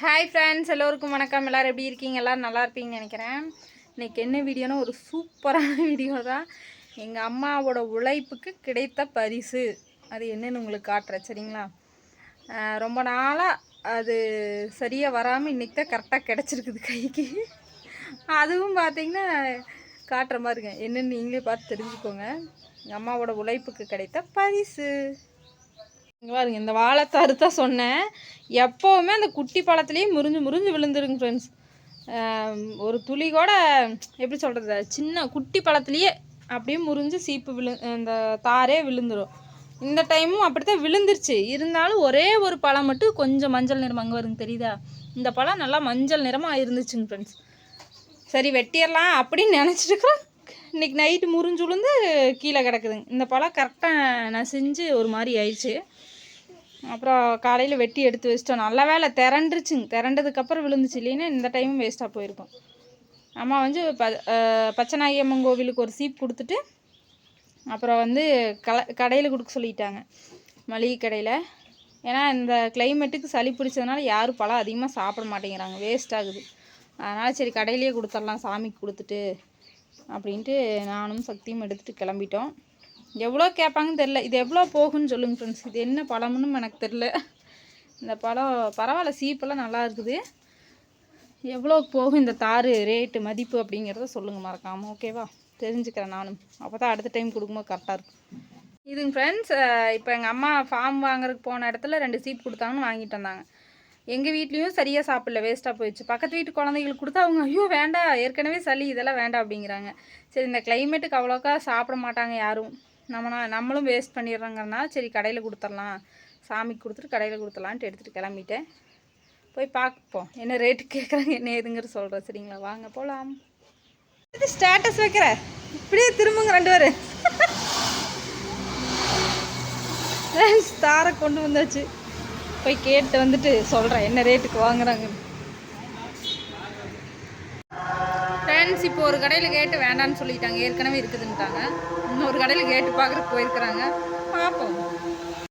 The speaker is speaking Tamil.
ஹாய் ஃப்ரெண்ட்ஸ் எல்லோருக்கும் வணக்கம். எல்லோரும் எப்படி இருக்கீங்க? எல்லோரும் நல்லா இருப்பீங்கன்னு நினைக்கிறேன். இன்றைக்கி என்ன வீடியோனா ஒரு சூப்பரான வீடியோ தான். எங்கள் அம்மாவோட உழைப்புக்கு கிடைத்த பரிசு. அது என்னன்னு உங்களுக்கு காட்டுறேன் சரிங்களா? ரொம்ப நாளாக அது சரியாக வராமல் இன்றைக்கி தான் கரெக்டாக கிடச்சிருக்குது கைக்கு. அதுவும் பார்த்தீங்கன்னா காட்டுற மாதிரிங்க என்னென்னு நீங்களே பார்த்து தெரிஞ்சுக்கோங்க. எங்கள் அம்மாவோட உழைப்புக்கு கிடைத்த பரிசு. பாருங்க இந்த வாழைத்தாறு தான் சொன்னேன். எப்போவுமே அந்த குட்டி பழத்துலேயே முறிஞ்சு முறிஞ்சு விழுந்துருங்க ஃப்ரெண்ட்ஸ் ஒரு துளி கூட எப்படி சொல்கிறது சின்ன குட்டி பழத்துலேயே அப்படியே முறிஞ்சு சீப்பு விழு இந்த தாரே விழுந்துடும் இந்த டைமும் அப்படித்தான் விழுந்துருச்சு. இருந்தாலும் ஒரே ஒரு பழம் மட்டும் கொஞ்சம் மஞ்சள் நிறம் அங்கே வருங்க தெரியுதா? இந்த பழம் நல்லா மஞ்சள் நிறமாக இருந்துச்சுங்க ஃப்ரெண்ட்ஸ் சரி வெட்டிடலாம் அப்படின்னு நினச்சிட்டு இருக்கிறேன் இன்னைக்கு நைட்டு முறிஞ்சுழுந்து கீழே கிடக்குதுங்க. இந்த பழம் கரெக்டாக நான் செஞ்சு ஒரு மாதிரி ஆயிடுச்சு. அப்புறம் காலையில் வெட்டி எடுத்து வச்சிட்டோம். நல்ல வேலை திரண்டுருச்சுங்க. திரண்டதுக்கப்புறம் விழுந்துச்சு. இல்லைன்னா இந்த டைமும் வேஸ்ட்டாக போயிருக்கும். அம்மா வந்து ப அஹ் பச்சைநாயகம்மன் கோவிலுக்கு ஒரு சீப் கொடுத்துட்டு அப்புறம் வந்து கல கடையில் கொடுக்க சொல்லிட்டாங்க. மளிகை கடையில். ஏன்னா இந்த கிளைமேட்டுக்கு சளி பிடிச்சதுனால யாரும் பழம் அதிகமாக சாப்பிட மாட்டேங்கிறாங்க. வேஸ்ட் ஆகுது. அதனால் சரி கடையிலேயே கொடுத்துடலாம். சாமிக்கு கொடுத்துட்டு அப்படின்ட்டு நானும் சக்தியும் எடுத்துகிட்டு கிளம்பிட்டோம். எவ்வளோ கேட்பாங்கன்னு தெரில இது எவ்வளோ போகுன்னு சொல்லுங்க ஃப்ரெண்ட்ஸ் இது என்ன பழம்னு எனக்கு தெரில இந்த பழம் பரவாயில்ல சீப்பெல்லாம் நல்லா இருக்குது. எவ்வளோ போகும் இந்த தார் ரேட்டு மதிப்பு அப்படிங்கிறத சொல்லுங்கள் மறக்காமல் ஓகேவா தெரிஞ்சுக்கிறேன் நானும். அப்போ தான் அடுத்த டைம் கொடுக்கும்போது கரெக்டாக இருக்கும். இதுங்க ஃப்ரெண்ட்ஸ் இப்போ எங்கள் அம்மா ஃபார்ம் வாங்குறதுக்கு போன இடத்துல ரெண்டு சீப் கொடுத்தாங்கன்னு வாங்கிட்டு வந்தாங்க. எங்கள் வீட்லேயும் சரியாக சாப்பிடல வேஸ்ட்டாக போயிடுச்சு. பக்கத்து வீட்டு குழந்தைங்களுக்கு கொடுத்தா அவங்க ஐயோ வேண்டாம் ஏற்கனவே சளி இதெல்லாம் வேண்டாம் அப்படிங்கிறாங்க. சரி இந்த கிளைமேட்டுக்கு அவ்வளோக்கா சாப்பிட மாட்டாங்க யாரும். நம்ம நம்மளும் வேஸ்ட் பண்ணிடுறோங்கன்னா சரி கடையில் கொடுத்துடலாம். சாமிக்கு கொடுத்துட்டு கடையில் கொடுத்துடலான்ட்டு எடுத்துகிட்டு கிளம்பிட்டேன். போய் பார்ப்போம். என்ன ரேட்டு கேட்குறாங்க என்ன ஏதுங்கிற சொல்கிறேன் சரிங்களா? வாங்க போகலாம் இது ஸ்டேட்டஸ் வைக்கிற? இப்படியே திரும்புங்க ரெண்டு பேர் தாரை கொண்டு வந்தாச்சு. போய் கேட்டு வந்துட்டு சொல்கிறேன் என்ன ரேட்டுக்கு வாங்குறாங்க ஃப்ரெண்ட்ஸ் இப்போ ஒரு கடையில் கேட்டு வேண்டான்னு சொல்லிட்டாங்க ஏற்கனவே இருக்குதுன்ட்டாங்க இன்னொரு கடையில் கேட்டு பார்க்குறதுக்கு போயிருக்கிறாங்க. பார்ப்போம்.